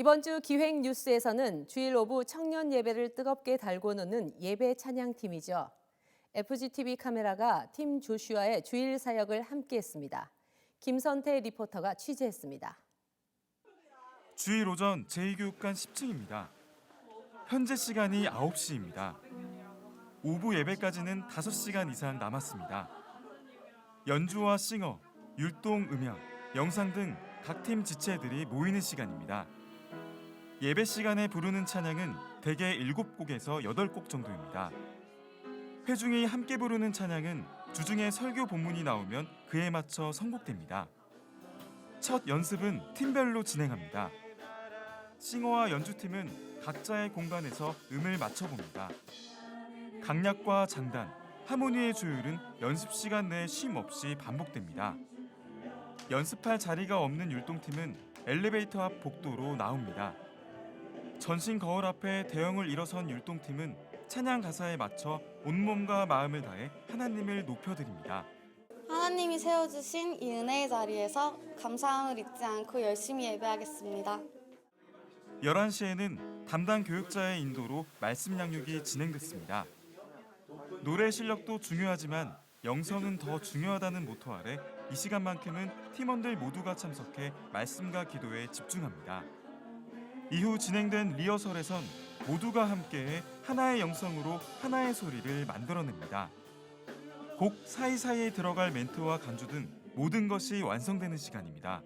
이번 주 기획 뉴스에서는 주일 오후 청년 예배를 뜨겁게 달고 노는 예배 찬양팀이죠. FGTV 카메라가 팀 조슈아의 주일 사역을 함께했습니다. 김선태 리포터가 취재했습니다. 주일 오전 제2교육관 10층입니다. 현재 시간이 9시입니다. 오후 예배까지는 5시간 이상 남았습니다. 연주와 싱어, 율동 음향, 영상 등 각 팀 지체들이 모이는 시간입니다. 예배 시간에 부르는 찬양은 대개 7곡에서 8곡 정도입니다. 회중이 함께 부르는 찬양은 주중에 설교 본문이 나오면 그에 맞춰 선곡됩니다. 첫 연습은 팀별로 진행합니다. 싱어와 연주팀은 각자의 공간에서 음을 맞춰봅니다. 강약과 장단, 하모니의 조율은 연습 시간 내에 쉼 없이 반복됩니다. 연습할 자리가 없는 율동팀은 엘리베이터 앞 복도로 나옵니다. 전신 거울 앞에 대형을 일어선 율동팀은 찬양 가사에 맞춰 온몸과 마음을 다해 하나님을 높여드립니다. 하나님이 세워주신 이 은혜의 자리에서 감사함을 잊지 않고 열심히 예배하겠습니다. 11시에는 담당 교육자의 인도로 말씀 양육이 진행됐습니다. 노래 실력도 중요하지만 영성은 더 중요하다는 모토 아래 이 시간만큼은 팀원들 모두가 참석해 말씀과 기도에 집중합니다. 이후 진행된 리허설에선 모두가 함께해 하나의 영성으로 하나의 소리를 만들어냅니다. 곡 사이사이에 들어갈 멘트와 간주 등 모든 것이 완성되는 시간입니다.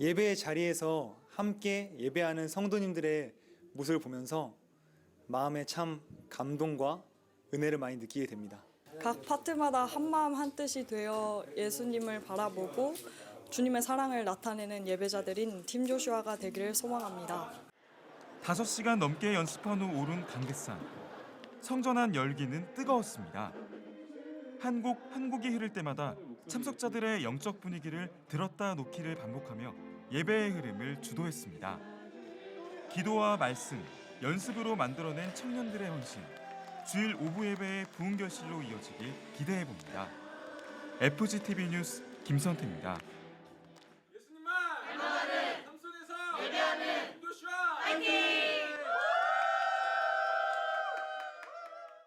예배의 자리에서 함께 예배하는 성도님들의 모습을 보면서 마음에 참 감동과 은혜를 많이 느끼게 됩니다. 각 파트마다 한마음 한뜻이 되어 예수님을 바라보고 주님의 사랑을 나타내는 예배자들인 팀 조슈아가 되기를 소망합니다. 5시간 넘게 연습한 후 오른 강대상. 성전한 열기는 뜨거웠습니다. 한 곡 한 곡이 흐를 때마다 참석자들의 영적 분위기를 들었다 놓기를 반복하며 예배의 흐름을 주도했습니다. 기도와 말씀, 연습으로 만들어낸 청년들의 헌신, 주일 오후 예배의 부흥결실로 이어지길 기대해 봅니다. FGTV 뉴스 김선태입니다. 예수님만 삼손에서 예배하는 도시와 파이팅!